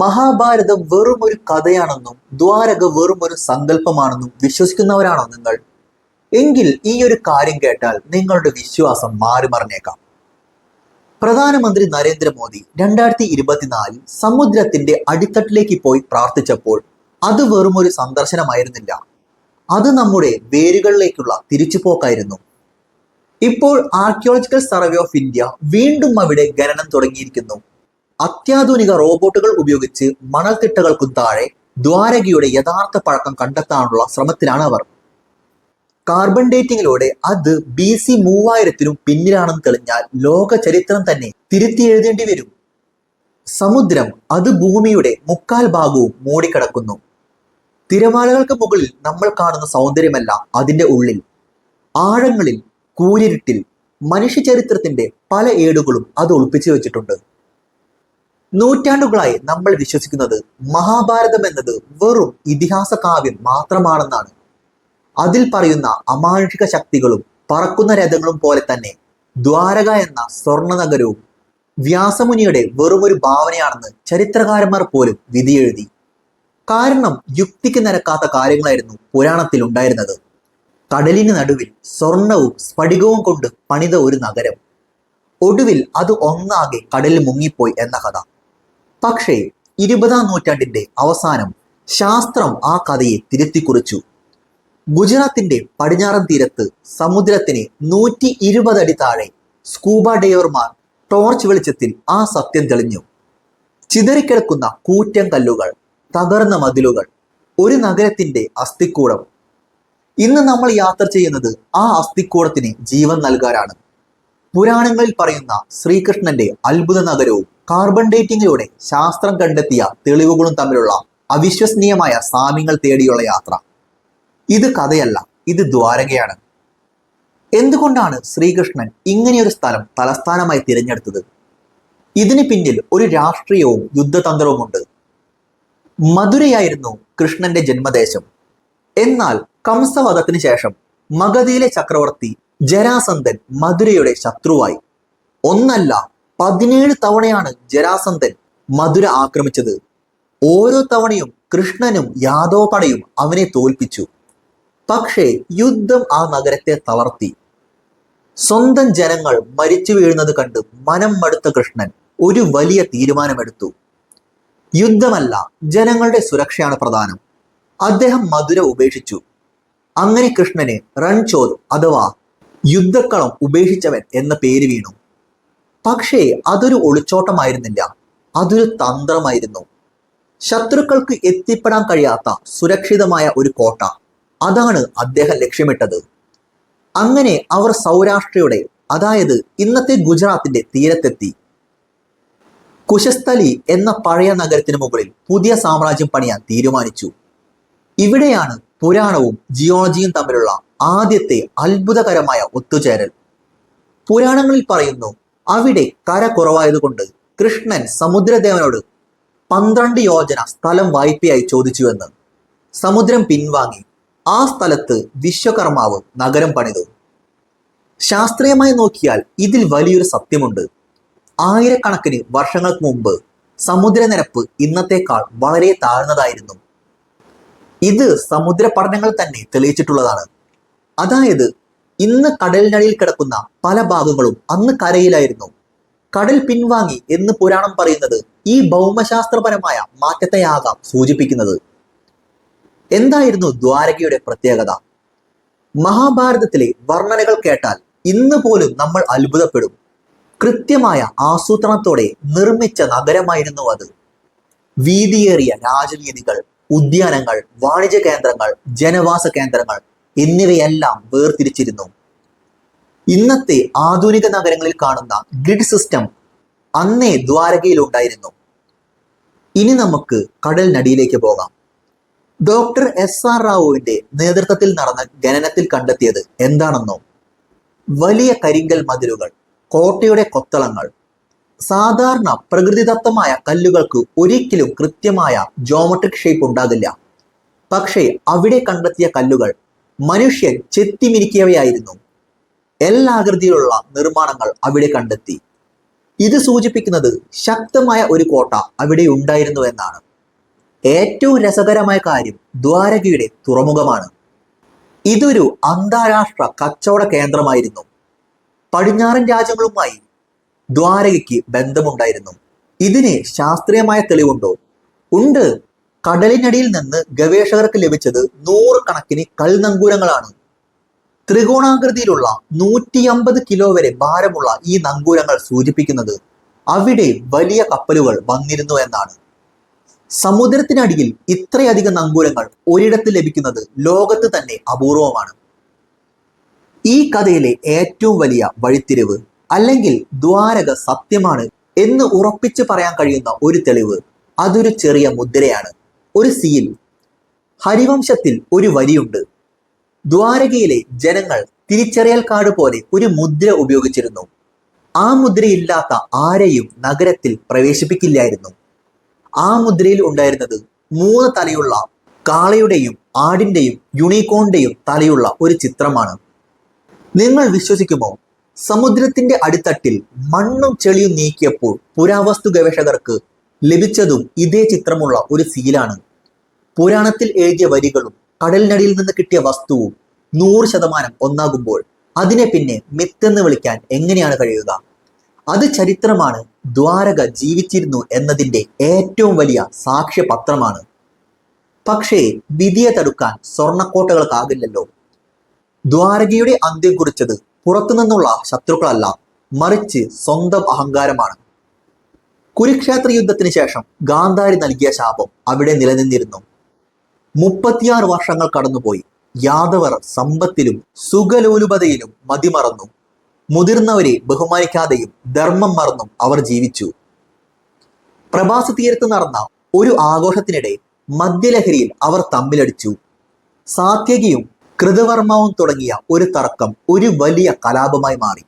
മഹാഭാരതം വെറും ഒരു കഥയാണെന്നും ദ്വാരക വെറും ഒരു സങ്കല്പമാണെന്നും വിശ്വസിക്കുന്നവരാണോ നിങ്ങൾ? എങ്കിൽ ഈ ഒരു കാര്യം കേട്ടാൽ നിങ്ങളുടെ വിശ്വാസം മാറി മറിഞ്ഞേക്കാം പ്രധാനമന്ത്രി നരേന്ദ്രമോദി രണ്ടായിരത്തി ഇരുപത്തിനാലിൽ സമുദ്രത്തിന്റെ അടിത്തട്ടിലേക്ക് പോയി പ്രാർത്ഥിച്ചപ്പോൾ അത് വെറും ഒരു സന്ദർശനമായിരുന്നില്ല. അത് നമ്മുടെ വേരുകളിലേക്കുള്ള തിരിച്ചുപോക്കായിരുന്നു. ഇപ്പോൾ ആർക്കിയോളജിക്കൽ സർവേ ഓഫ് ഇന്ത്യ വീണ്ടും അവിടെ ഖനനം തുടങ്ങിയിരിക്കുന്നു. അത്യാധുനിക റോബോട്ടുകൾ ഉപയോഗിച്ച് മണൽത്തിട്ടകൾക്കും താഴെ ദ്വാരകയുടെ യഥാർത്ഥ പഴക്കം കണ്ടെത്താനുള്ള ശ്രമത്തിലാണ് അവർ. കാർബൺ ഡേറ്റിംഗിലൂടെ അത് ബി സി മൂവായിരത്തിനും പിന്നിലാണെന്ന് തെളിഞ്ഞാൽ ലോക ചരിത്രം തന്നെ തിരുത്തി എഴുതേണ്ടി വരും. സമുദ്രം അത് ഭൂമിയുടെ മുക്കാൽ ഭാഗവും മൂടിക്കിടക്കുന്നു. തിരമാലകൾക്ക് മുകളിൽ നമ്മൾ കാണുന്ന സൗന്ദര്യമല്ല അതിന്റെ ഉള്ളിൽ. ആഴങ്ങളിൽ കൂരിരുട്ടിൽ മനുഷ്യ ചരിത്രത്തിന്റെ പല ഏടുകളും അത് ഒളിപ്പിച്ചു വെച്ചിട്ടുണ്ട്. നൂറ്റാണ്ടുകളായി നമ്മൾ വിശ്വസിക്കുന്നത് മഹാഭാരതം എന്നത് വെറും ഇതിഹാസ കാവ്യം മാത്രമാണെന്നാണ്. അതിൽ പറയുന്ന അമാനുഷിക ശക്തികളും പറക്കുന്ന രഥങ്ങളും പോലെ തന്നെ ദ്വാരക എന്ന സ്വർണ നഗരവും വ്യാസമുനിയുടെ വെറുമൊരു ഭാവനയാണെന്ന് ചരിത്രകാരന്മാർ പോലും വിധിയെഴുതി. കാരണം യുക്തിക്ക് നിരക്കാത്ത കാര്യങ്ങളായിരുന്നു പുരാണത്തിൽ ഉണ്ടായിരുന്നത്. കടലിന് നടുവിൽ സ്വർണവും സ്ഫടികവും കൊണ്ട് പണിത ഒരു നഗരം. ഒടുവിൽ അത് ഒന്നാകെ കടലിൽ മുങ്ങിപ്പോയി എന്ന കഥ. പക്ഷേ ഇരുപതാം നൂറ്റാണ്ടിന്റെ അവസാനം ശാസ്ത്രം ആ കഥയെ തിരുത്തിക്കുറിച്ചു. ഗുജറാത്തിന്റെ പടിഞ്ഞാറൻ തീരത്ത് സമുദ്രത്തിന് നൂറ്റി ഇരുപത് അടി താഴെ സ്കൂബ ഡൈവർമാർ ടോർച്ച് വെളിച്ചത്തിൽ ആ സത്യം തെളിഞ്ഞു. ചിതറിക്കിടക്കുന്ന കൂറ്റൻ കല്ലുകൾ തകർന്ന മതിലുകൾ ഒരു നഗരത്തിന്റെ അസ്ഥിക്കൂടം. ഇന്ന് നമ്മൾ യാത്ര ചെയ്യുന്നത് ആ അസ്ഥിക്കൂടത്തിന് ജീവൻ നൽകാനാണ്. പുരാണങ്ങളിൽ പറയുന്ന ശ്രീകൃഷ്ണന്റെ അത്ഭുത നഗരവും കാർബൺ ഡേറ്റിംഗിലൂടെ ശാസ്ത്രം കണ്ടെത്തിയ തെളിവുകളും തമ്മിലുള്ള അവിശ്വസനീയമായ സാമ്യങ്ങൾ തേടിയുള്ള യാത്ര. ഇത് കഥയല്ല ഇത് ദ്വാരകയാണ്. എന്തുകൊണ്ടാണ് ശ്രീകൃഷ്ണൻ ഇങ്ങനെയൊരു സ്ഥലം തലസ്ഥാനമായി തിരഞ്ഞെടുത്തത്? ഇതിന് പിന്നിൽ ഒരു രാഷ്ട്രീയവും യുദ്ധതന്ത്രവുമുണ്ട് മധുരയായിരുന്നു കൃഷ്ണന്റെ ജന്മദേശം. എന്നാൽ കംസവധത്തിന് ശേഷം മഗധയിലെ ചക്രവർത്തി ജരാസന്ധൻ മധുരയുടെ ശത്രുവായി. ഒന്നല്ല പതിനേഴ് തവണയാണ് ജരാസന്ധൻ മധുര ആക്രമിച്ചത്. ഓരോ തവണയും കൃഷ്ണനും യാദോപടയും അവനെ തോൽപ്പിച്ചു. പക്ഷേ യുദ്ധം ആ നഗരത്തെ തളർത്തി. സ്വന്തം ജനങ്ങൾ മരിച്ചു വീഴുന്നത് കണ്ട് മനം മടുത്ത കൃഷ്ണൻ ഒരു വലിയ തീരുമാനമെടുത്തു. യുദ്ധമല്ല ജനങ്ങളുടെ സുരക്ഷയാണ് പ്രധാനം. അദ്ദേഹം മധുര ഉപേക്ഷിച്ചു. അങ്ങനെ കൃഷ്ണന് റൺചോദ് അഥവാ യുദ്ധക്കളം ഉപേക്ഷിച്ചവൻ എന്ന പേര് വീണു. പക്ഷേ അതൊരു ഒളിച്ചോട്ടമായിരുന്നില്ല. അതൊരു തന്ത്രമായിരുന്നു. ശത്രുക്കൾക്ക് എത്തിപ്പെടാൻ കഴിയാത്ത സുരക്ഷിതമായ ഒരു കോട്ട. അതാണ് അദ്ദേഹം ലക്ഷ്യമിട്ടത്. അങ്ങനെ അവർ സൗരാഷ്ട്രയുടെ അതായത് ഇന്നത്തെ ഗുജറാത്തിന്റെ തീരത്തെത്തി. കുശസ്ഥലി എന്ന പഴയ നഗരത്തിന് മുകളിൽ പുതിയ സാമ്രാജ്യം പണിയാൻ തീരുമാനിച്ചു. ഇവിടെയാണ് പുരാണവും ജിയോളജിയും തമ്മിലുള്ള ആദ്യത്തെ അത്ഭുതകരമായ ഒത്തുചേരൽ. പുരാണങ്ങളിൽ പറയുന്നു അവിടെ കര കുറവായതുകൊണ്ട് കൃഷ്ണൻ സമുദ്രദേവനോട് പന്ത്രണ്ട് യോജന സ്ഥലം വായ്പയായി ചോദിച്ചുവെന്ന് സമുദ്രം പിൻവാങ്ങി. ആ സ്ഥലത്ത് വിശ്വകർമാവ് നഗരം പണിതു. ശാസ്ത്രീയമായി നോക്കിയാൽ ഇതിൽ വലിയൊരു സത്യമുണ്ട്. ആയിരക്കണക്കിന് വർഷങ്ങൾക്ക് മുമ്പ് സമുദ്രനിരപ്പ് ഇന്നത്തേക്കാൾ വളരെ താഴ്ന്നതായിരുന്നു. ഇത് സമുദ്ര പഠനങ്ങൾ തന്നെ തെളിയിച്ചിട്ടുള്ളതാണ്. അതായത് ഇന്ന് കടലിനടിയിൽ കിടക്കുന്ന പല ഭാഗങ്ങളും അന്ന് കരയിലായിരുന്നു. കടൽ പിൻവാങ്ങി എന്ന് പുരാണം പറയുന്നത് ഈ ഭൗമശാസ്ത്രപരമായ മാറ്റത്തെയാകാം സൂചിപ്പിക്കുന്നത്. എന്തായിരുന്നു ദ്വാരകയുടെ പ്രത്യേകത? മഹാഭാരതത്തിലെ വർണനകൾ കേട്ടാൽ ഇന്ന് പോലും നമ്മൾ അത്ഭുതപ്പെടും. കൃത്യമായ ആസൂത്രണത്തോടെ നിർമ്മിച്ച നഗരമായിരുന്നു അത്. വീതിയേറിയ രാജവീതികൾ ഉദ്യാനങ്ങൾ വാണിജ്യ കേന്ദ്രങ്ങൾ ജനവാസ കേന്ദ്രങ്ങൾ എന്നിവയെല്ലാം വേർതിരിച്ചിരുന്നു. ഇന്നത്തെ ആധുനിക നഗരങ്ങളിൽ കാണുന്ന ഗ്രിഡ് സിസ്റ്റം അന്നേ ദ്വാരകയിൽ ഉണ്ടായിരുന്നു. ഇനി നമുക്ക് കടലിനടിയിലേക്ക് പോകാം. ഡോക്ടർ എസ് ആർ റാവുവിന്റെ നേതൃത്വത്തിൽ നടന്ന ഖനനത്തിൽ കണ്ടെത്തിയത് എന്താണെന്നോ? വലിയ കരിങ്കൽ മതിലുകൾ കോട്ടയുടെ കൊത്തളങ്ങൾ സാധാരണ പ്രകൃതിദത്തമായ കല്ലുകൾക്ക് ഒരിക്കലും കൃത്യമായ ജോമെട്രിക് ഷേപ്പ് ഉണ്ടാകില്ല. പക്ഷേ അവിടെ കണ്ടെത്തിയ കല്ലുകൾ മനുഷ്യൻ ചെത്തിമിരിക്കിയവയായിരുന്നു എല്ലാ ആകൃതിയിലുള്ള നിർമ്മാണങ്ങൾ അവിടെ കണ്ടെത്തി. ഇത് സൂചിപ്പിക്കുന്നത് ശക്തമായ ഒരു കോട്ട അവിടെ ഉണ്ടായിരുന്നു എന്നാണ്. ഏറ്റവും രസകരമായ കാര്യം ദ്വാരകയുടെ തുറമുഖമാണ്. ഇതൊരു അന്താരാഷ്ട്ര കച്ചവട കേന്ദ്രമായിരുന്നു. പടിഞ്ഞാറൻ രാജ്യങ്ങളുമായി ദ്വാരകയ്ക്ക് ബന്ധമുണ്ടായിരുന്നു. ഇതിന് ശാസ്ത്രീയമായ തെളിവുണ്ടോ? ഉണ്ട്. കടലിനടിയിൽ നിന്ന് ഗവേഷകർക്ക് ലഭിച്ചത് നൂറുകണക്കിന് കൽനങ്കൂരങ്ങളാണ്. ത്രികോണാകൃതിയിലുള്ള നൂറ്റി അമ്പത് കിലോ വരെ ഭാരമുള്ള ഈ നങ്കൂരങ്ങൾ സൂചിപ്പിക്കുന്നത് അവിടെ വലിയ കപ്പലുകൾ വന്നിരുന്നു എന്നാണ്. സമുദ്രത്തിനടിയിൽ ഇത്രയധികം നങ്കൂരങ്ങൾ ഒരിടത്ത് ലഭിക്കുന്നത് ലോകത്ത് തന്നെ അപൂർവമാണ്. ഈ കഥയിലെ ഏറ്റവും വലിയ വഴിത്തിരിവ് അല്ലെങ്കിൽ ദ്വാരക സത്യമാണ് എന്ന് ഉറപ്പിച്ചു പറയാൻ കഴിയുന്ന ഒരു തെളിവ് അതൊരു ചെറിയ മുദ്രയാണ്. ഒരു സീൽ. ഹരിവംശത്തിൽ ഒരു വരിയുണ്ട്. ദ്വാരകയിലെ ജനങ്ങൾ തിരിച്ചറിയൽ കാർഡ് പോലെ ഒരു മുദ്ര ഉപയോഗിച്ചിരുന്നു. ആ മുദ്രയില്ലാത്ത ആരെയും നഗരത്തിൽ പ്രവേശിപ്പിക്കില്ലായിരുന്നു. ആ മുദ്രയിൽ ഉണ്ടായിരുന്നത് മൂന്ന് തലയുള്ള കാളയുടെയും ആടിന്റെയും യുണീക്കോണിന്റെയും തലയുള്ള ഒരു ചിത്രമാണ്. നിങ്ങൾ വിശ്വസിക്കുമോ? സമുദ്രത്തിന്റെ അടിത്തട്ടിൽ മണ്ണും ചെളിയും നീക്കിയപ്പോൾ പുരാവസ്തു ഗവേഷകർക്ക് ലഭിച്ചതും ഇതേ ചിത്രമുള്ള ഒരു സീലാണ്. പുരാണത്തിൽ എഴുതിയ വരികളും കടലിനടിയിൽ നിന്ന് കിട്ടിയ വസ്തുവും നൂറ് ശതമാനം ഒന്നാകുമ്പോൾ അതിനെ പിന്നെ മിത്തെന്ന് വിളിക്കാൻ എങ്ങനെയാണ് കഴിയുക? അത് ചരിത്രമാണ് ദ്വാരക ജീവിച്ചിരുന്നു എന്നതിന്റെ ഏറ്റവും വലിയ സാക്ഷ്യപത്രമാണ്. പക്ഷേ വിധിയെ തടുക്കാൻ സ്വർണക്കോട്ടകൾക്കാകില്ലല്ലോ ദ്വാരകയുടെ അന്ത്യം കുറിച്ചത് പുറത്തുനിന്നുള്ള ശത്രുക്കളല്ല മറിച്ച് സ്വന്തം അഹങ്കാരമാണ്. കുരുക്ഷേത്ര യുദ്ധത്തിന് ശേഷം ഗാന്ധാരി നൽകിയ ശാപം അവിടെ നിലനിന്നിരുന്നു. മുപ്പത്തിയാറ് വർഷങ്ങൾ കടന്നുപോയി. യാദവർ സമ്പത്തിലും സുഖലോലുപതയിലും മതിമറന്നു. മുതിർന്നവരെ ബഹുമാനിക്കാതെയും ധർമ്മം മറന്നും അവർ ജീവിച്ചു. പ്രഭാസ തീരത്ത് നടന്ന ഒരു ആഘോഷത്തിനിടെ മദ്യലഹരിയിൽ അവർ തമ്മിലടിച്ചു. സാത്യകിയും കൃതവർമാവും തുടങ്ങിയ ഒരു തർക്കം ഒരു വലിയ കലാപമായി മാറി.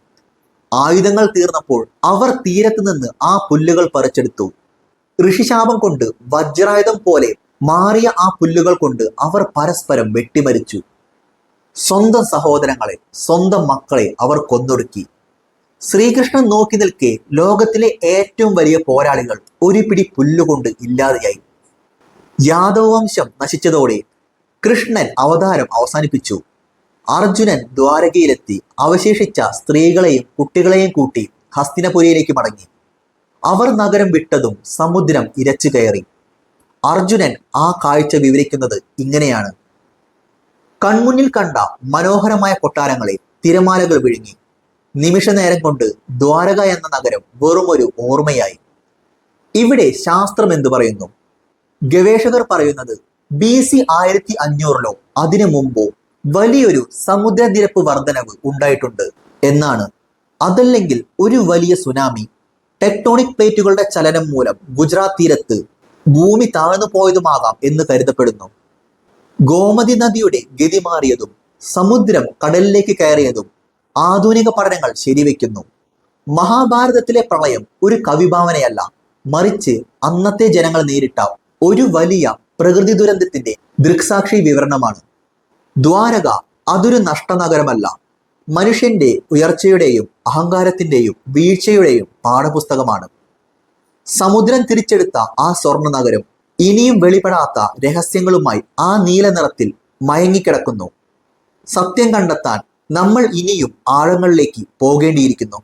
ആയുധങ്ങൾ തീർന്നപ്പോൾ അവർ തീരത്ത് നിന്ന് ആ പുല്ലുകൾ പറിച്ചെടുത്തു. ഋഷിശാപം കൊണ്ട് വജ്രായുധം പോലെ മാറിയ ആ പുല്ലുകൾ കൊണ്ട് അവർ പരസ്പരം വെട്ടിമരിച്ചു. സ്വന്തം സഹോദരങ്ങളെ സ്വന്തം മക്കളെ അവർ കൊന്നൊടുക്കി. ശ്രീകൃഷ്ണൻ നോക്കി നിൽക്കെ ലോകത്തിലെ ഏറ്റവും വലിയ പോരാളികൾ ഒരു പിടി പുല്ലുകൊണ്ട് ഇല്ലാതെയായി. യാദവ വംശം നശിച്ചതോടെ കൃഷ്ണൻ അവതാരം അവസാനിപ്പിച്ചു. അർജുനൻ ദ്വാരകയിലെത്തി അവശേഷിച്ച സ്ത്രീകളെയും കുട്ടികളെയും കൂട്ടി ഹസ്തിനപുരിയിലേക്ക് മടങ്ങി. അവർ നഗരം വിട്ടതും സമുദ്രം ഇരച്ചു കയറി. അർജുനൻ ആ കാഴ്ച വിവരിക്കുന്നത് ഇങ്ങനെയാണ്. കൺമുന്നിൽ കണ്ട മനോഹരമായ കൊട്ടാരങ്ങളെ തിരമാലകൾ വിഴുങ്ങി. നിമിഷ നേരം കൊണ്ട് ദ്വാരക എന്ന നഗരം വെറുമൊരു ഓർമ്മയായി. ഇവിടെ ശാസ്ത്രം എന്തു പറയുന്നു? ഗവേഷകർ പറയുന്നത് ബി സി ആയിരത്തി അഞ്ഞൂറിലോ അതിനു മുമ്പോ വലിയൊരു സമുദ്രനിരപ്പ് വർധനവ് ഉണ്ടായിട്ടുണ്ട് എന്നാണ്. അതല്ലെങ്കിൽ ഒരു വലിയ സുനാമി ടെക്ടോണിക് പ്ലേറ്റുകളുടെ ചലനം മൂലം ഗുജറാത്ത് തീരത്ത് ഭൂമി താഴ്ന്നു പോയതുമാകാം എന്ന് കരുതപ്പെടുന്നു. ഗോമതി നദിയുടെ ഗതി മാറിയതും സമുദ്രം കടലിലേക്ക് കയറിയതും ആധുനിക പഠനങ്ങൾ ശരിവെക്കുന്നു. മഹാഭാരതത്തിലെ പ്രളയം ഒരു കവിഭാവനയല്ല മറിച്ച് അന്നത്തെ ജനങ്ങൾ നേരിട്ട ഒരു വലിയ പ്രകൃതി ദുരന്തത്തിന്റെ ദൃക്സാക്ഷി വിവരണമാണ്. ദ്വാരക അതൊരു നഷ്ടനഗരമല്ല മനുഷ്യന്റെ ഉയർച്ചയുടെയും അഹങ്കാരത്തിന്റെയും വീഴ്ചയുടെയും പാഠപുസ്തകമാണ്. സമുദ്രം തിരിച്ചെടുത്ത ആ സ്വർണ നഗരം ഇനിയും വെളിപ്പെടാത്ത രഹസ്യങ്ങളുമായി ആ നീല നിറത്തിൽ മയങ്ങിക്കിടക്കുന്നു. സത്യം കണ്ടെത്താൻ നമ്മൾ ഇനിയും ആഴങ്ങളിലേക്ക് പോകേണ്ടിയിരിക്കുന്നു.